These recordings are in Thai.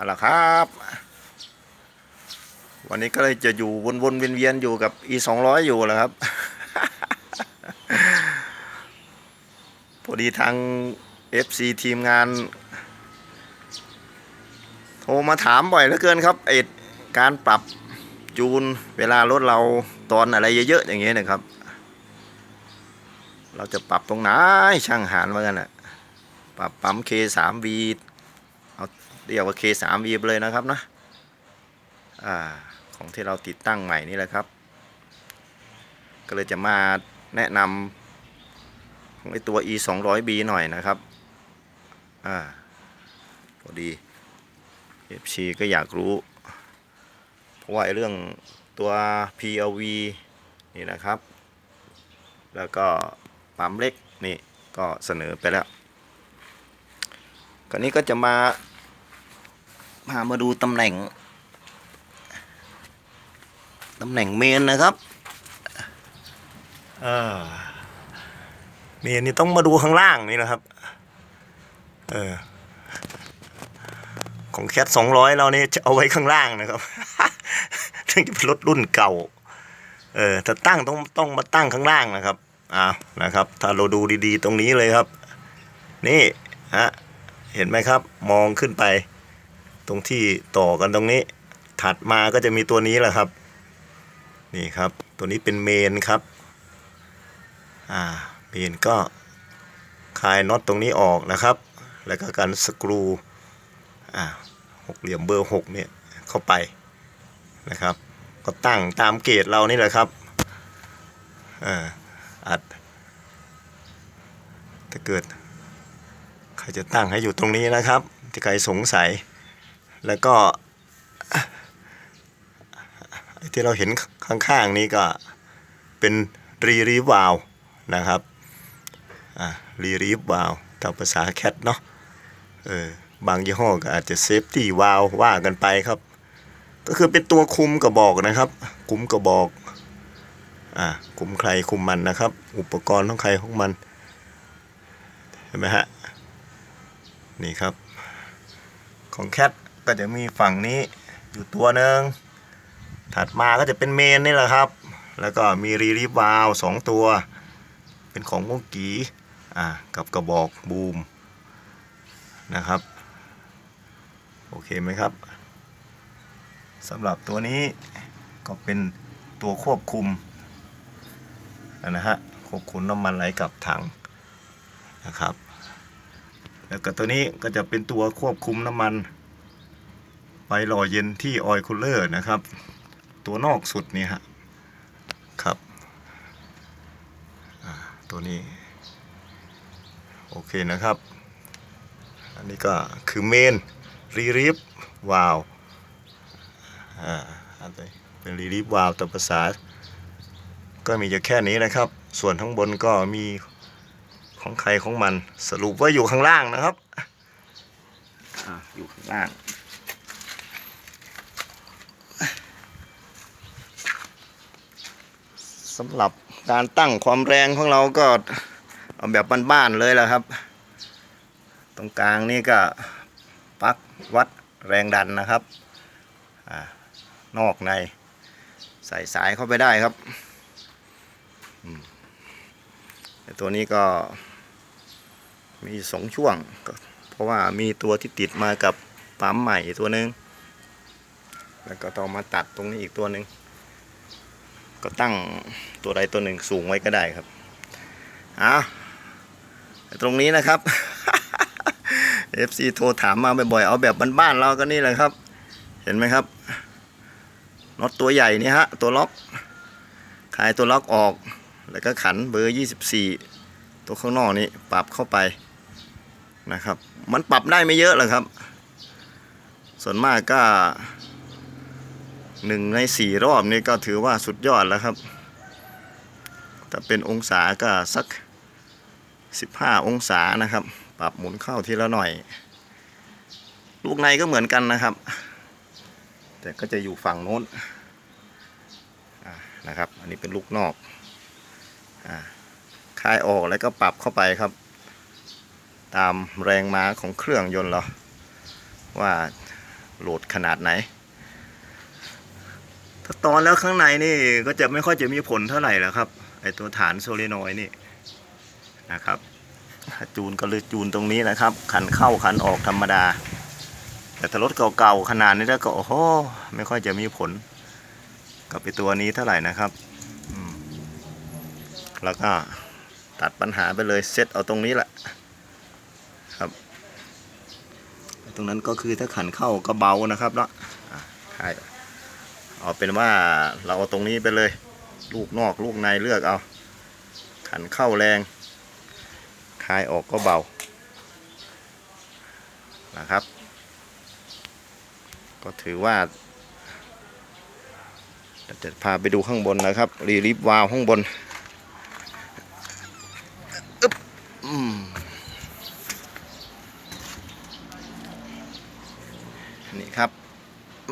เอาละครับ วันนี้ก็เลยจะอยู่วนๆเวียนๆอยู่กับ e สองร้อยอยู่แหละครับ พอดีทาง FC ทีมงาน โทรมาถามบ่อยเหลือเกินครับไอการปรับจูนเวลารถเราตอนอะไรเยอะๆอย่างเงี้ยนะครับ เราจะปรับตรงไหนช่างหารว่ากันอะปรับปั๊ม K3V เรียกว่า K3V ไปเลยนะครับนะอ่าของที่เราติดตั้งใหม่นี่แหละครับ ก็เลยจะมาแนะนำของไอตัว E 2 0 0 B หน่อยนะครับอ่าพอดี FC ก็อยากรู้ เพราะว่าไอ้เรื่องตัว PLV นี่นะครับ แล้วก็ปั๊มเล็กนี่ก็เสนอไปแล้วคราวนี้ก็จะมา พามาดูตำแหน่งตำแหน่งเมนนะครับอ่าเมนนี่ต้องมาดูข้างล่างนี่นะครับ เออ ของแคทสองร้อยเราเนี่ยจะเอาไว้ข้างล่างนะครับถึงจะเป็นรถรุ่นเก่า เออถ้าตั้งต้องต้องมาตั้งข้างล่างนะครับอ้าวนะครับ ถ้าเราดูดีๆ ตรงนี้เลยครับ นี่ฮะเห็นไหมครับ มองขึ้นไป ตรงที่ต่อกันตรงนี้ ถัดมาก็จะมีตัวนี้แหละครับ นี่ครับ ตัวนี้เป็นเมนครับ อ่า เมนก็คลายน็อตตรงนี้ออกนะครับ แล้วก็การสกรูอ่าหกเหลี่ยมเบอร์หกเนี่ยเข้าไปนะครับ ก็ตั้งตามเกจเรานี่แหละครับอ่าอัดถ้าเกิดใครจะตั้งให้อยู่ตรงนี้นะครับ ที่ใครสงสัย แล้วก็ที่เราเห็นข้างๆนี้ก็เป็นรีรีวาลนะครับอ่ารีรีวาลตามภาษาแคทเนาะเออบางยี่ห้อก็อาจจะเซฟตี้วาลว่ากันไปครับ ก็คือเป็นตัวคุมกระบอกนะครับ คุมกระบอกอ่าคุมใครคุมมันนะครับ อุปกรณ์ของใครของมันเห็นไหมฮะนี่ครับของแคท ก็จะมีฝั่งนี้อยู่ตัวหนึ่งถัดมาก็จะเป็นเมนนี่แหละครับ แล้วก็มีรีรีวาลสองตัว เป็นของมุกกีอ่ากับกระบอกบูมนะครับ โอเคไหมครับสำหรับตัวนี้ก็เป็นตัวควบคุมนะฮะควบคุมน้ำมันไหลกลับถังนะครับ แล้วก็ตัวนี้ก็จะเป็นตัวควบคุมน้ำมัน ไปหล่อเย็นที่ออยล์คูลเลอร์นะครับ ตัวนอกสุดนี่ฮะครับตัวนี้ โอเคนะครับ อันนี้ก็คือเมนรีริฟวาลอ่าอันนี้เป็นรีลีฟวาลตามภาษา ก็มีอยู่แค่นี้นะครับ ส่วนข้างบนก็มีของใครของมันสรุปว่าอยู่ข้างล่างนะครับออยู่ข้างล่าง สำหรับการตั้งความแรงของเราก็เอาแบบบ้านๆเลยแหละครับ ตรงกลางนี่ก็ปลั๊กวัดแรงดันนะครับอ่านอกในใส่สายเข้าไปได้ครับแต่ตัวนี้ก็มีสองช่วง เพราะว่ามีตัวที่ติดมากับปั๊มใหม่ตัวหนึ่งแล้วก็ต้องมาตัดตรงนี้อีกตัวหนึ่ง ก็ตั้งตัวใดตัวหนึ่งสูงไว้ก็ได้ครับอ้าตรงนี้นะครับ FC โทรถามมาบ่อยๆเอาแบบบ้านๆเราก็นี่แหละครับ เห็นไหมครับน็อตตัวใหญ่นี่ฮะตัวล็อกคลายตัวล็อกออก แล้วก็ขันเบอร์ 24 ตัวข้างนอกนี้ปรับเข้าไปนะครับ มันปรับได้ไม่เยอะหรอกครับ ส่วนมากก็ หนึ่งในสี่รอบนี้ก็ถือว่าสุดยอดแล้วครับ ถ้าเป็นองศาก็สัก 15 องศานะครับ ปรับหมุนเข้าทีละหน่อย ลูกในก็เหมือนกันนะครับ แต่ก็จะอยู่ฝั่งโน้นนะครับ อันนี้เป็นลูกนอกอคลายออกแล้วก็ปรับเข้าไปครับ ตามแรงม้าของเครื่องยนต์เราว่าโหลดขนาดไหน ถ้าตอนแล้วข้างในนี่ก็จะไม่ค่อยจะมีผลเท่าไหร่แล้วครับไอตัวฐานโซเลนอยด์นี่นะครับจูนก็เลยจูนตรงนี้นะครับ ขันเข้าขันออกธรรมดา แต่ถ้ารถเก่าๆขนาดนี้แล้วก็โอ้โหไม่ค่อยจะมีผล กับไอตัวนี้เท่าไหร่นะครับแล้วก็ตัดปัญหาไปเลยเซตเอาตรงนี้แหละครับ ตรงนั้นก็คือถ้าขันเข้าก็เบานะครับเนาะอะใช่ เอาเป็นว่าเราเอาตรงนี้ไปเลย ลูกนอกลูกในเลือกเอา ขันเข้าแรงคลายออกก็เบา นะครับ ก็ถือว่าจะพาไปดูข้างบนนะครับ รีลิฟวาวข้างบนอึ๊บอืมนี่ครับ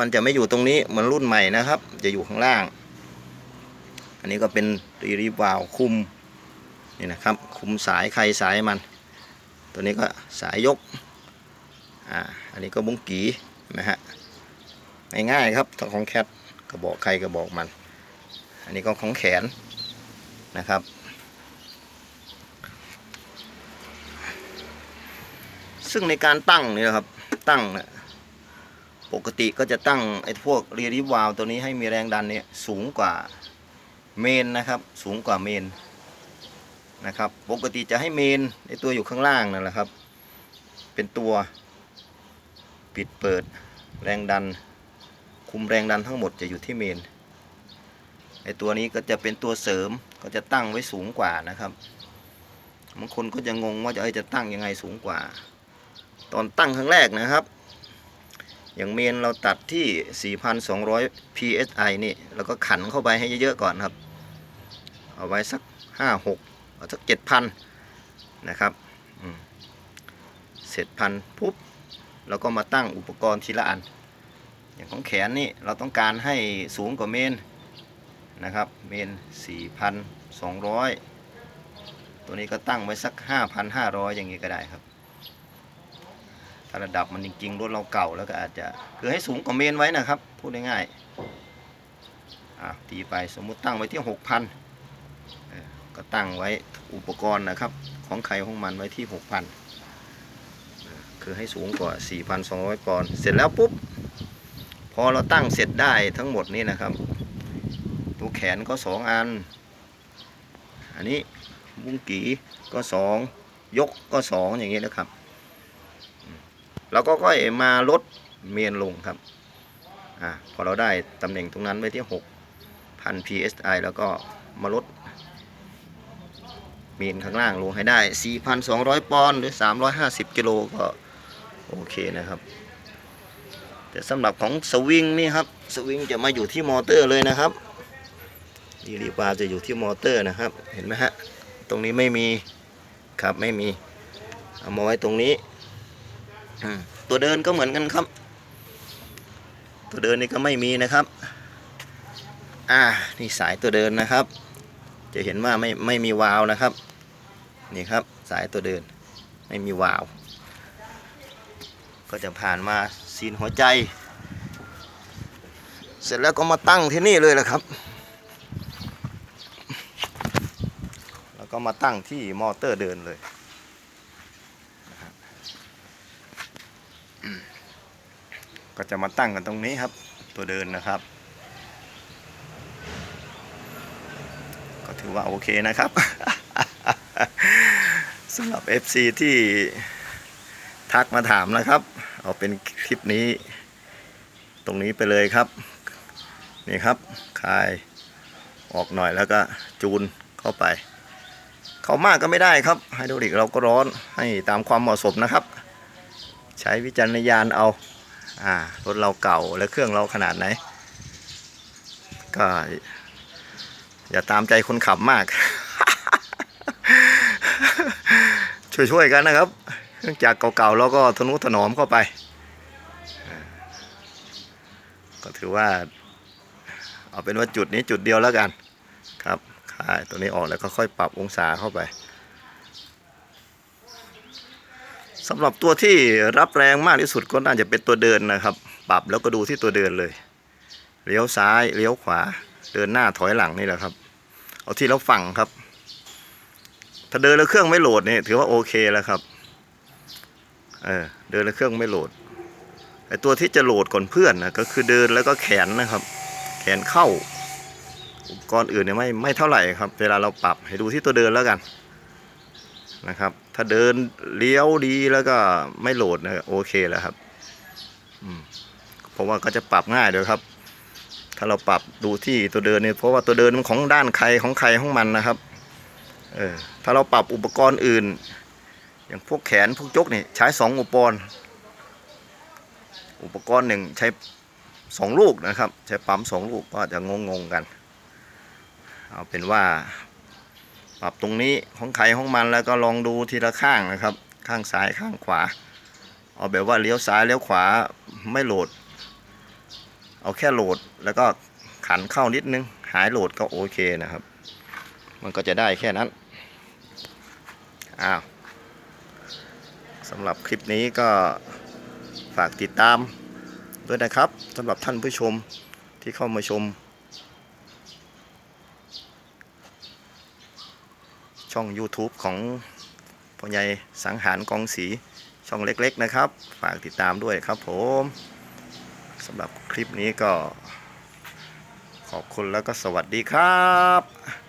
มันจะไม่อยู่ตรงนี้เหมือนรุ่นใหม่นะครับ จะอยู่ข้างล่าง อันนี้ก็เป็นรีลิฟวาวคุมนี่นะครับ คุมสายใครสายมัน ตัวนี้ก็สายยกอ่าอันนี้ก็บุ้งกีนะฮะง่ายๆครับของแคทกระบอกใครกระบอกมัน อันนี้ก็ของแขนนะครับ ซึ่งในการตั้งนี่นะครับตั้งนะ ปกติก็จะตั้งไอ้พวกเรียริวาลตัวนี้ให้มีแรงดันเนี่ยสูงกว่าเมนนะครับ สูงกว่าเมนนะครับ ปกติจะให้เมนไอ้ตัวอยู่ข้างล่างนั่นแหละครับ เป็นตัวปิดเปิดแรงดัน คุมแรงดันทั้งหมดจะอยู่ที่เมนไอตัวนี้ก็จะเป็นตัวเสริมก็จะตั้งไว้สูงกว่านะครับบางคนก็จะงงว่าจะเอ้จะตั้งยังไงสูงกว่า ตอนตั้งครั้งแรกนะครับ อย่างเมนเราตัดที่ 4,200 psi นี่ แล้วก็ขันเข้าไปให้เยอะๆก่อนครับ เอาไว้สัก 5 6เอาสัก 7,000 นะครับเสร็จพันปุ๊บเราก็มาตั้งอุปกรณ์ทีละอัน อย่างของแขนนี่เราต้องการให้สูงกว่าเมนนะครับ เมน 4,200 ตัวนี้ก็ตั้งไว้สัก 5,500 อย่างนี้ก็ได้ครับ ระดับมันจริงๆรถเราเก่าแล้วก็อาจจะคือให้สูงกว่าเมนไว้นะครับ พูดง่ายๆอะตีไปสมมุติตั้งไว้ที่6,000เออก็ตั้งไว้อุปกรณ์นะครับ ของใครของมันไว้ที่6,000คือให้สูงกว่า 4,200 ปอนด์เสร็จแล้วปุ๊บ พอเราตั้งเสร็จได้ทั้งหมดนี้นะครับ ตัวแขนก็ 2 อัน อันนี้บุ้งกีก็ 2 ยกก็ 2 อย่างนี้นะครับ เราก็ค่อยมาลดเมนลงครับอ่าพอเราได้ตำแหน่งตรงนั้นไว้ที่ 6,000 psi แล้วก็มาลดเมนข้างล่างลงให้ได้ 4,200 ปอนด์หรือ 350 กิโลก็โอเคนะครับ แต่สำหรับของสวิงนี่ครับ สวิงจะมาอยู่ที่มอเตอร์เลยนะครับดีรีบาร์จะอยู่ที่มอเตอร์นะครับ เห็นไหมฮะ ตรงนี้ไม่มีครับไม่มี เอามาไว้ตรงนี้ ตัวเดินก็เหมือนกันครับ ตัวเดินนี่ก็ไม่มีนะครับ อ่า นี่สายตัวเดินนะครับ จะเห็นว่าไม่ไม่มีวาล์วนะครับ นี่ครับสายตัวเดินไม่มีวาล์วก็จะผ่านมาซีนหัวใจ เสร็จแล้วก็มาตั้งที่นี่เลยแหละครับ แล้วก็มาตั้งที่มอเตอร์เดินเลยนะครับอืมก็ จะมาตั้งกันตรงนี้ครับ ตัวเดินนะครับ ก็ถือว่าโอเคนะครับสำหรับ FC ที่ทักมาถามนะครับ เอาเป็นคลิปนี้ ตรงนี้ไปเลยครับ นี่ครับคายออกหน่อยแล้วก็จูนเข้าไป เข้ามากก็ไม่ได้ครับไฮดรลิกเราก็ร้อนให้ตามความเหมาะสมนะครับ ใช้วิจารณญาณเอา อ่ารถเราเก่าและเครื่องเราขนาดไหน ก็ อย่าตามใจคนขับมาก ช่วยๆกันนะครับเครื่องจักรเก่าๆแล้วก็ทนุถนอมเข้าไป ก็ถือว่า เอาเป็นว่าจุดนี้จุดเดียวแล้วกันครับคลายตัวนี้ออกแล้วก็ค่อยปรับองศาเข้าไป สำหรับตัวที่รับแรงมากที่สุดก็น่าจะเป็นตัวเดินนะครับ ปรับแล้วก็ดูที่ตัวเดินเลย เลี้ยวซ้ายเลี้ยวขวา เดินหน้าถอยหลังนี่แหละครับ เอาที่เราฝังครับ ถ้าเดินแล้วเครื่องไม่โหลดนี่ถือว่าโอเคแล้วครับ เออเดินแล้วเครื่องไม่โหลดไอตัวที่จะโหลดก่อนเพื่อนนะก็คือเดินแล้วก็แขนนะครับ แขนเข้า อุปกรณ์อื่นเนี่ยไม่ไม่เท่าไหร่ครับ เวลาเราปรับให้ดูที่ตัวเดินแล้วกันนะครับ ถ้าเดินเลี้ยวดีแล้วก็ไม่โหลดนะโอเคแล้วครับเพราะว่าก็จะปรับง่ายด้วยครับ ถ้าเราปรับดูที่ตัวเดินเนี่ยเพราะว่าตัวเดินมันของด้านใครของใครของมันนะครับ เออถ้าเราปรับอุปกรณ์อื่น อย่างพวกแขนพวกยกนี่ใช้สองอุปกรณ์ อุปกรณ์หนึ่งใช้สองลูกนะครับ ใช้ปั๊มสองลูกก็จะงงๆกัน เอาเป็นว่า รับตรงนี้ของใครของมันแล้วก็ลองดูทีละข้างนะครับ ข้างซ้ายข้างขวา เอาแบบว่าเลี้ยวซ้ายเลี้ยวขวาไม่โหลด เอาแค่โหลดแล้วก็ขันเข้านิดนึง หายโหลดก็โอเคนะครับ มันก็จะได้แค่นั้น อ้าวสำหรับคลิปนี้ก็ฝากติดตามด้วยนะครับสำหรับท่านผู้ชมที่เข้ามาชม ช่อง YouTube ของพ่อใหญ่สังหารกองสีช่องเล็กๆนะครับ ฝากติดตามด้วยครับผมสำหรับคลิปนี้ก็ ขอบคุณแล้วก็สวัสดีครับ